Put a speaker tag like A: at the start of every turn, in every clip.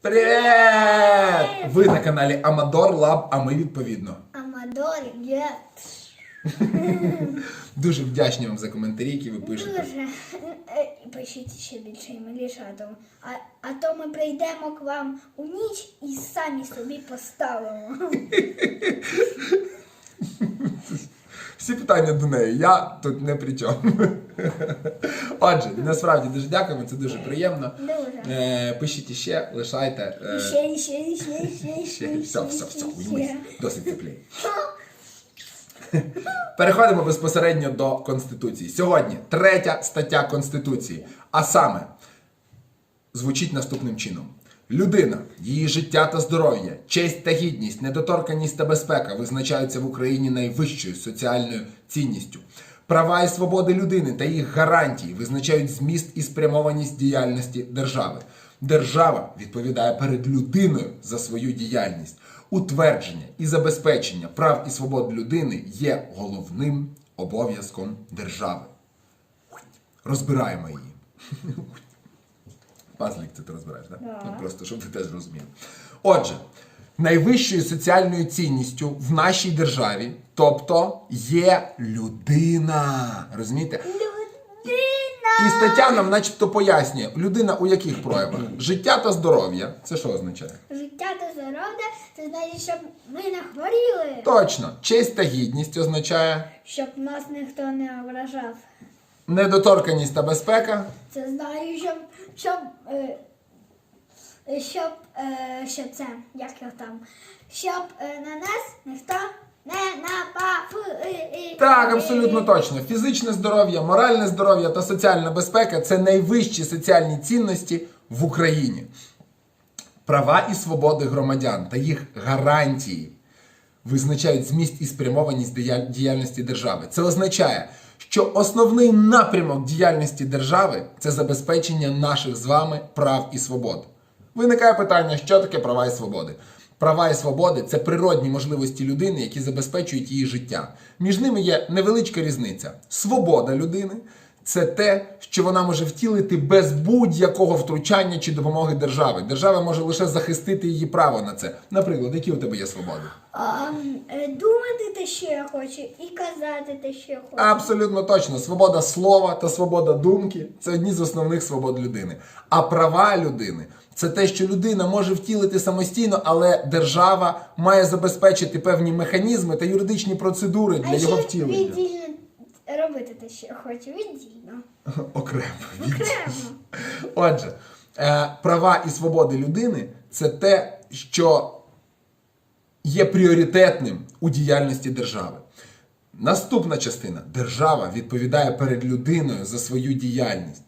A: Привіт! Ви на каналі Амадор Лаб, а ми відповідно.
B: Амадор, є.
A: Дуже вдячні вам за коментарі, які ви пишете.
B: Дуже. Е, і Пишіть ще більше і миліше, а то, а, а то ми прийдемо к вам у ніч і самі собі поставимо.
A: Всі питання до неї. Я тут не при чому. Отже, насправді дуже дякуємо, це дуже приємно. Е, пишіть іще, лишайте. е,
B: ще, ще, ще, ще, ще,
A: ще. Все, все, все, уймись. Досить теплі. Переходимо безпосередньо до Конституції. Сьогодні третя стаття Конституції. А саме звучить наступним чином: людина, її життя та здоров'я, честь та гідність, недоторканість та безпека визначаються в Україні найвищою соціальною цінністю. Права і свободи людини та їх гарантії визначають зміст і спрямованість діяльності держави. Держава відповідає перед людиною за свою діяльність. Утвердження і забезпечення прав і свобод людини є головним обов'язком держави. Розбираємо її. Пазлік це ти розбираєш, так?
B: Да.
A: Ну, просто щоб ви теж розуміли. Отже, найвищою соціальною цінністю в нашій державі, тобто є людина. Розумієте?
B: Людина!
A: І стаття нам начебто пояснює, людина у яких проявах? Життя та здоров'я. Це що означає?
B: Життя та здоров'я, це значить, щоб ми не хворіли,
A: Точно, честь та гідність означає
B: щоб нас ніхто не ображав.
A: недоторканість та безпека.
B: Це знаю, щоб, щоб, е, щоб, е, щоб це, як його там, щоб е, на нас ніхто не напав. Е, е,
A: Так,
B: е.
A: абсолютно точно. Фізичне здоров'я, моральне здоров'я та соціальна безпека це найвищі соціальні цінності в Україні. Права і свободи громадян та їх гарантії визначають зміст і спрямованість діяльності держави. Це означає, що основний напрямок діяльності держави це забезпечення наших з вами прав і свобод. Виникає питання, що таке права і свободи? Права і свободи це природні можливості людини, які забезпечують її життя. Між ними є невеличка різниця. Свобода людини це те, що вона може втілити без будь-якого втручання чи допомоги держави. Держава може лише захистити її право на це. Наприклад, які у тебе є свободи?
B: А, е, думати те, що я хочу, і казати те, що я хочу.
A: Абсолютно точно. Свобода слова та свобода думки це одні з основних свобод людини. А права людини це те, що людина може втілити самостійно, але держава має забезпечити певні механізми та юридичні процедури для
B: а
A: його втілення.
B: Робити те, що я хочу, віддільно.
A: Окремо.
B: Окремо.
A: Отже, е, права і свободи людини це те, що є пріоритетним у діяльності держави. Наступна частина держава відповідає перед людиною за свою діяльність.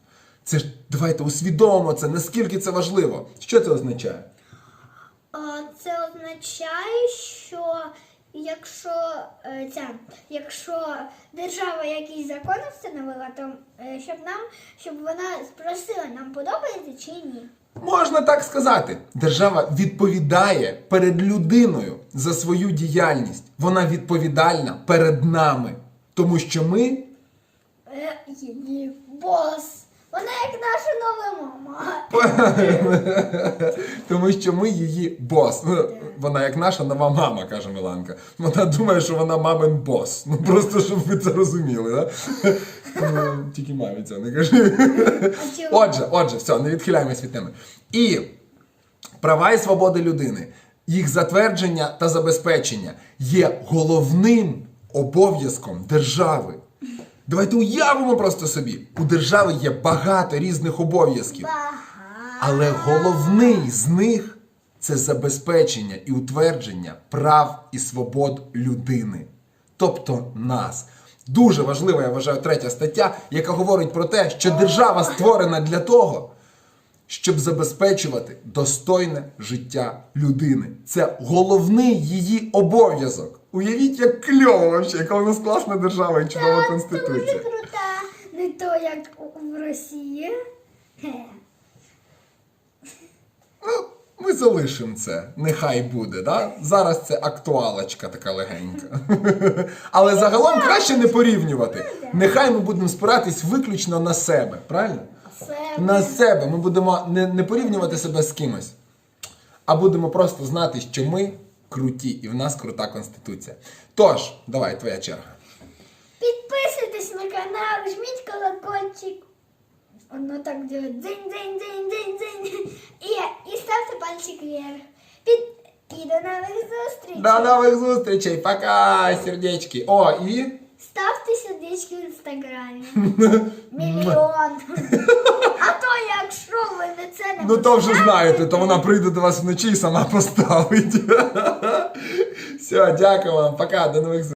A: Це ж давайте усвідомимо це, наскільки це важливо. Що це означає?
B: Це означає, що якщо е, ця, якщо держава якийсь закон встановила, то е, щоб нам, щоб вона спросила, нам подобається чи ні.
A: Можна так сказати. Держава відповідає перед людиною за свою діяльність. Вона відповідальна перед нами. Тому що ми
B: Е, Її бос. Вона як наша нова мама.
A: Тому що ми її бос. Ну, Вона як наша нова мама, каже Миланка. Вона думає, що вона мамин бос. Ну просто щоб ви це розуміли, да? Ну, Тільки мамі це не кажи. Отже, отже, все, не відхиляємось від теми. І права і свободи людини, їх затвердження та забезпечення є головним обов'язком держави. Давайте уявимо просто собі. У держави є багато різних обов'язків. Але головний з них це забезпечення і утвердження прав і свобод людини, тобто нас. Дуже важлива, я вважаю, третя стаття, яка говорить про те, що держава створена для того, щоб забезпечувати достойне життя людини. Це головний її обов'язок. Уявіть, як кльово вообще, яка у нас класна держава і чудова
B: Дуже
A: конституція.
B: крута. Не то, як у- в Росії.
A: Ну, ми залишимо це. Нехай буде. Да? Зараз це актуалочка така легенька. Але загалом краще не порівнювати. Нехай ми будемо спиратись виключно на себе, правильно? На себе. Ми будемо не, не порівнювати себе з кимось. а будемо просто знати, що ми круті і в нас крута конституція. Тож, давай, твоя черга.
B: Підписуйтесь на канал, жміть колокольчик. Воно так делает дзинь дзинь дзинь дзинь дзинь. І, і ставте пальчик вверх. Під... І до нових зустрічей.
A: До нових зустрічей, пока, сердечки. О, і.
B: Ставте сердечки в інстаграмі. Мільйон. Якщо ви не це не
A: Ну то вже знаєте, то вона прийде до вас вночі і сама поставить. Все, дякую вам, пока, до нових зустрічей.